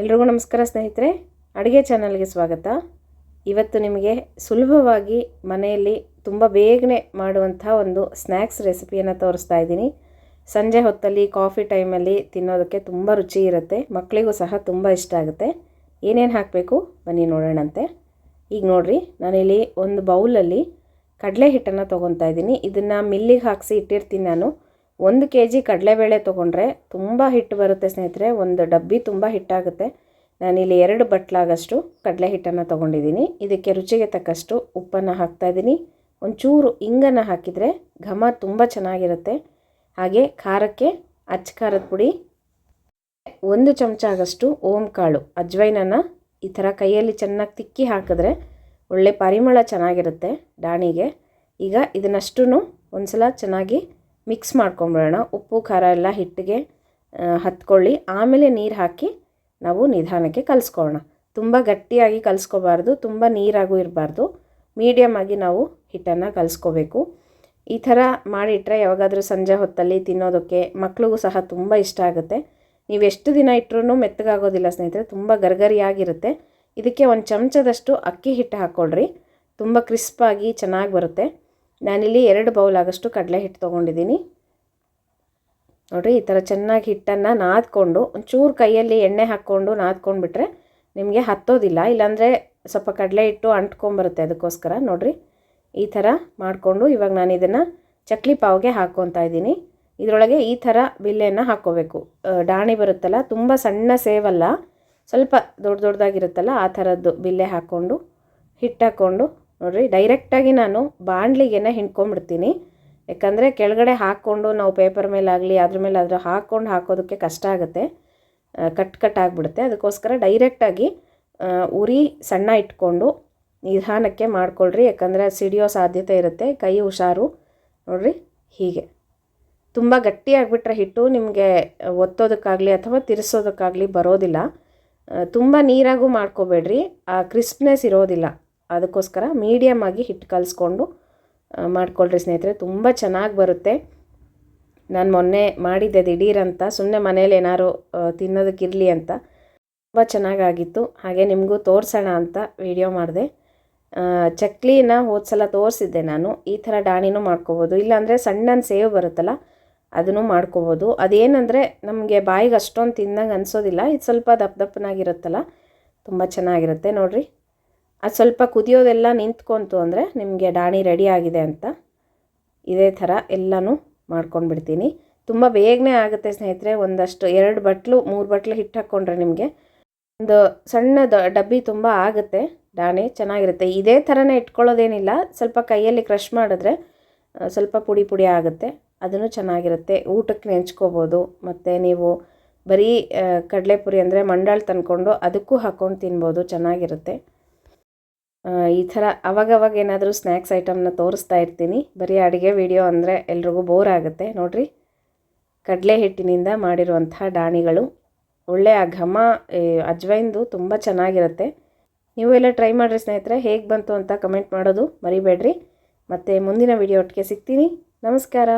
ಎಲ್ರಿಗೂ ನಮಸ್ಕಾರ ಸ್ನೇಹಿತರೆ, ಅಡುಗೆ ಚಾನಲ್ಗೆ ಸ್ವಾಗತ. ಇವತ್ತು ನಿಮಗೆ ಸುಲಭವಾಗಿ ಮನೆಯಲ್ಲಿ ತುಂಬ ಬೇಗನೆ ಮಾಡುವಂಥ ಒಂದು ಸ್ನ್ಯಾಕ್ಸ್ ರೆಸಿಪಿಯನ್ನು ತೋರಿಸ್ತಾ ಇದ್ದೀನಿ. ಸಂಜೆ ಹೊತ್ತಲ್ಲಿ, ಕಾಫಿ ಟೈಮಲ್ಲಿ ತಿನ್ನೋದಕ್ಕೆ ತುಂಬ ರುಚಿ ಇರುತ್ತೆ, ಮಕ್ಕಳಿಗೂ ಸಹ ತುಂಬ ಇಷ್ಟ ಆಗುತ್ತೆ. ಏನೇನು ಹಾಕಬೇಕು? ಬನ್ನಿ ನೋಡೋಣಂತೆ. ಈಗ ನೋಡಿರಿ, ನಾನಿಲ್ಲಿ ಒಂದು ಬೌಲಲ್ಲಿ ಕಡಲೆ ಹಿಟ್ಟನ್ನು ತೊಗೊತಾ ಇದ್ದೀನಿ. ಇದನ್ನು ಮಿಲ್ಲಿಗೆ ಹಾಕಿಸಿ ಇಟ್ಟಿರ್ತೀನಿ ನಾನು. ಒಂದು ಕೆ ಜಿ ಕಡಲೆಬೇಳೆ ತೊಗೊಂಡ್ರೆ ತುಂಬ ಹಿಟ್ಟು ಬರುತ್ತೆ ಸ್ನೇಹಿತರೆ, ಒಂದು ಡಬ್ಬಿ ತುಂಬ ಹಿಟ್ಟಾಗುತ್ತೆ ನಾನಿಲ್ಲಿ ಎರಡು ಬಟ್ಲಾಗಷ್ಟು ಕಡಲೆ ಹಿಟ್ಟನ್ನು ತೊಗೊಂಡಿದ್ದೀನಿ. ಇದಕ್ಕೆ ರುಚಿಗೆ ತಕ್ಕಷ್ಟು ಉಪ್ಪನ್ನು ಹಾಕ್ತಾಯಿದ್ದೀನಿ ಒಂಚೂರು ಇಂಗನ್ನು ಹಾಕಿದರೆ ಘಮ ತುಂಬ ಚೆನ್ನಾಗಿರುತ್ತೆ. ಹಾಗೆ ಖಾರಕ್ಕೆ ಅಚ್ಚ ಖಾರದ ಪುಡಿ, ಒಂದು ಚಮಚ ಆಗಷ್ಟು ಓಂ ಕಾಳು ಅಜ್ವೈನನ್ನು ಈ ಥರ ಕೈಯಲ್ಲಿ ಚೆನ್ನಾಗಿ ತಿಕ್ಕಿ ಹಾಕಿದ್ರೆ ಒಳ್ಳೆ ಪರಿಮಳ ಚೆನ್ನಾಗಿರುತ್ತೆ ಡಾಣಿಗೆ ಈಗ ಇದನ್ನಷ್ಟು ಒಂದು ಸಲ ಚೆನ್ನಾಗಿ ಮಿಕ್ಸ್ ಮಾಡ್ಕೊಂಬಿಡೋಣ. ಉಪ್ಪು, ಖಾರ ಎಲ್ಲ ಹಿಟ್ಟಿಗೆ ಹತ್ಕೊಳ್ಳಿ. ಆಮೇಲೆ ನೀರು ಹಾಕಿ ನಾವು ನಿಧಾನಕ್ಕೆ ಕಲಿಸ್ಕೊಳ್ಳೋಣ. ತುಂಬ ಗಟ್ಟಿಯಾಗಿ ಕಲಿಸ್ಕೋಬಾರ್ದು, ತುಂಬ ನೀರಾಗೂ ಇರಬಾರ್ದು. ಮೀಡಿಯಮ್ ಆಗಿ ನಾವು ಹಿಟ್ಟನ್ನು ಕಲಿಸ್ಕೋಬೇಕು. ಈ ಥರ ಮಾಡಿಟ್ರೆ ಯಾವಾಗಾದರೂ ಸಂಜೆ ಹೊತ್ತಲ್ಲಿ ತಿನ್ನೋದಕ್ಕೆ ಮಕ್ಳಿಗೂ ಸಹ ತುಂಬ ಇಷ್ಟ ಆಗುತ್ತೆ. ನೀವು ಎಷ್ಟು ದಿನ ಇಟ್ಟರೂ ಮೆತ್ತಗಾಗೋದಿಲ್ಲ ಸ್ನೇಹಿತರೆ, ತುಂಬ ಗರ್ಗರಿಯಾಗಿರುತ್ತೆ. ಇದಕ್ಕೆ ಒಂದು ಚಮಚದಷ್ಟು ಅಕ್ಕಿ ಹಿಟ್ಟು ಹಾಕ್ಕೊಳ್ರಿ ತುಂಬ ಕ್ರಿಸ್ಪಾಗಿ ಚೆನ್ನಾಗಿ ಬರುತ್ತೆ. ನಾನಿಲ್ಲಿ ಎರಡು ಬೌಲ್ ಆಗಷ್ಟು ಕಡಲೆ ಹಿಟ್ಟು ತೊಗೊಂಡಿದ್ದೀನಿ. ನೋಡಿರಿ, ಈ ಥರ ಚೆನ್ನಾಗಿ ಹಿಟ್ಟನ್ನು ನಾದ್ಕೊಂಡು, ಒಂಚೂರು ಕೈಯಲ್ಲಿ ಎಣ್ಣೆ ಹಾಕ್ಕೊಂಡು ನಾದ್ಕೊಂಡ್ಬಿಟ್ರೆ ನಿಮಗೆ ಹತ್ತೋದಿಲ್ಲ. ಇಲ್ಲಾಂದರೆ ಸ್ವಲ್ಪ ಕಡಲೆ ಹಿಟ್ಟು ಅಂಟ್ಕೊಂಬರುತ್ತೆ ಅದಕ್ಕೋಸ್ಕರ, ನೋಡಿರಿ. ಈ ಥರ ಮಾಡಿಕೊಂಡು ಇವಾಗ ನಾನು ಇದನ್ನು ಚಕ್ಲಿ ಪಾವ್ಗೆ ಹಾಕ್ಕೊತಾ ಇದ್ದೀನಿ. ಇದರೊಳಗೆ ಈ ಥರ ಬಿಲ್ಲೆಯನ್ನು ಹಾಕ್ಕೋಬೇಕು. ಡಾಣಿ ಬರುತ್ತಲ್ಲ, ತುಂಬ ಸಣ್ಣ ಸೇವಲ್ಲ, ಸ್ವಲ್ಪ ದೊಡ್ಡ ದೊಡ್ಡದಾಗಿರುತ್ತಲ್ಲ, ಆ ಥರದ್ದು ಬಿಲ್ಲೆ ಹಾಕ್ಕೊಂಡು ಹಿಟ್ಟು ಹಾಕ್ಕೊಂಡು ನೋಡಿರಿ ಡೈರೆಕ್ಟಾಗಿ ನಾನು ಬಾಣಲಿಗೆನ ಹಿಂಡ್ಕೊಂಡ್ಬಿಡ್ತೀನಿ. ಯಾಕಂದರೆ ಕೆಳಗಡೆ ಹಾಕ್ಕೊಂಡು ನಾವು ಪೇಪರ್ ಮೇಲಾಗಲಿ, ಅದ್ರ ಮೇಲೆ ಅದ್ರ ಹಾಕ್ಕೊಂಡು ಹಾಕೋದಕ್ಕೆ ಕಷ್ಟ ಆಗುತ್ತೆ. ಕಟ್ ಕಟ್ ಆಗಿಬಿಡುತ್ತೆ. ಅದಕ್ಕೋಸ್ಕರ ಡೈರೆಕ್ಟಾಗಿ ಉರಿ ಸಣ್ಣ ಇಟ್ಕೊಂಡು ನಿಧಾನಕ್ಕೆ ಮಾಡ್ಕೊಳ್ರಿ. ಯಾಕಂದರೆ ಸಿಡಿಯೋ ಸಾಧ್ಯತೆ ಇರುತ್ತೆ. ಕೈ ಹುಷಾರು. ನೋಡಿರಿ, ಹೀಗೆ. ತುಂಬ ಗಟ್ಟಿಯಾಗಿಬಿಟ್ರೆ ಹಿಟ್ಟು ನಿಮಗೆ ಒತ್ತೋದಕ್ಕಾಗಲಿ ಅಥವಾ ತಿರ್ಸೋದಕ್ಕಾಗಲಿ ಬರೋದಿಲ್ಲ. ತುಂಬ ನೀರಾಗೂ ಮಾಡ್ಕೋಬೇಡ್ರಿ. ಆ ಕ್ರಿಸ್ಪ್ನೆಸ್ ಇರೋದಿಲ್ಲ. ಅದಕ್ಕೋಸ್ಕರ ಮೀಡಿಯಮ್ ಆಗಿ ಹಿಟ್ಟು ಕಲಿಸ್ಕೊಂಡು ಮಾಡ್ಕೊಳ್ರಿ ಸ್ನೇಹಿತರೆ. ತುಂಬ ಚೆನ್ನಾಗಿ ಬರುತ್ತೆ. ನಾನು ಮೊನ್ನೆ ಮಾಡಿದ್ದೆ ದಿಢೀರಂತ ಸುಮ್ಮನೆ ಮನೇಲಿ ಏನಾದ್ರು ತಿನ್ನೋದಕ್ಕಿರಲಿ ಅಂತ. ತುಂಬ ಚೆನ್ನಾಗಾಗಿತ್ತು. ಹಾಗೆ ನಿಮಗೂ ತೋರಿಸೋಣ ಅಂತ ವಿಡಿಯೋ ಮಾಡಿದೆ. ಚಕ್ಲಿನ ಹೋದ ಸಲ ತೋರಿಸಿದ್ದೆ ನಾನು. ಈ ಥರ ಡಾಣಿನೂ ಮಾಡ್ಕೋಬೋದು. ಇಲ್ಲಾಂದರೆ ಸಣ್ಣನ ಸೇವ್ ಬರುತ್ತಲ್ಲ, ಅದನ್ನು ಮಾಡ್ಕೋಬೋದು. ಅದೇನಂದರೆ ನಮಗೆ ಬಾಯಿಗೆ ಅಷ್ಟೊಂದು ತಿಂದಂಗೆ ಅನಿಸೋದಿಲ್ಲ. ಇದು ಸ್ವಲ್ಪ ದಪ್ಪ ದಪ್ಪನಾಗಿರುತ್ತಲ್ಲ ತುಂಬ ಚೆನ್ನಾಗಿರುತ್ತೆ. ನೋಡಿರಿ. ಅದು ಸ್ವಲ್ಪ ಕುದಿಯೋದೆಲ್ಲ ನಿಂತ್ಕೊಂತು ಅಂದರೆ ನಿಮಗೆ ಡಾಣಿ ರೆಡಿ ಆಗಿದೆ ಅಂತ ಇದೇ ಥರ ಎಲ್ಲನೂ ಮಾಡ್ಕೊಂಡ್ಬಿಡ್ತೀನಿ. ತುಂಬ ಬೇಗನೆ ಆಗುತ್ತೆ ಸ್ನೇಹಿತರೆ, ಒಂದಷ್ಟು ಎರಡು ಬಟ್ಲು, ಮೂರು ಬಟ್ಲು ಹಿಟ್ಟು ಹಾಕ್ಕೊಂಡ್ರೆ ನಿಮಗೆ ಒಂದು ಸಣ್ಣ ಡಬ್ಬಿ ತುಂಬ ಆಗುತ್ತೆ ಡಾಣಿ, ಚೆನ್ನಾಗಿರುತ್ತೆ. ಇದೇ ಥರನೇ ಇಟ್ಕೊಳ್ಳೋದೇನಿಲ್ಲ, ಸ್ವಲ್ಪ ಕೈಯಲ್ಲಿ ಕ್ರಷ್ ಮಾಡಿದ್ರೆ ಸ್ವಲ್ಪ ಪುಡಿ ಪುಡಿ ಆಗುತ್ತೆ, ಅದನ್ನು ಚೆನ್ನಾಗಿರುತ್ತೆ. ಊಟಕ್ಕೆ ನೆಂಚ್ಕೋಬೋದು, ಮತ್ತು ನೀವು ಬರೀ ಕಡಲೆಪುರಿ ಅಂದರೆ ಮಂಡಾಳು ತಂದ್ಕೊಂಡು ಅದಕ್ಕೂ ಹಾಕ್ಕೊಂಡು ತಿನ್ಬೋದು, ಚೆನ್ನಾಗಿರುತ್ತೆ. ಈ ಥರ ಅವಾಗವಾಗ ಏನಾದರೂ ಸ್ನ್ಯಾಕ್ಸ್ ಐಟಮ್ನ ತೋರಿಸ್ತಾ ಇರ್ತೀನಿ. ಬರೀ ಅಡುಗೆ ವಿಡಿಯೋ ಅಂದರೆ ಎಲ್ರಿಗೂ ಬೋರ್ ಆಗುತ್ತೆ. ನೋಡಿರಿ, ಕಡಲೆ ಹಿಟ್ಟಿನಿಂದ ಮಾಡಿರುವಂಥ ಡಾಣಿಗಳು ಒಳ್ಳೆಯ ಘಮ ಅಜ್ವೈನ್ದು ತುಂಬ ಚೆನ್ನಾಗಿರುತ್ತೆ. ನೀವು ಎಲ್ಲ ಟ್ರೈ ಮಾಡಿರಿ ಸ್ನೇಹಿತರೆ, ಹೇಗೆ ಬಂತು ಅಂತ ಕಮೆಂಟ್ ಮಾಡೋದು ಮರಿಬೇಡ್ರಿ. ಮತ್ತು ಮುಂದಿನ ವಿಡಿಯೋ ಒಟ್ಟಿಗೆ ಸಿಗ್ತೀನಿ. ನಮಸ್ಕಾರ.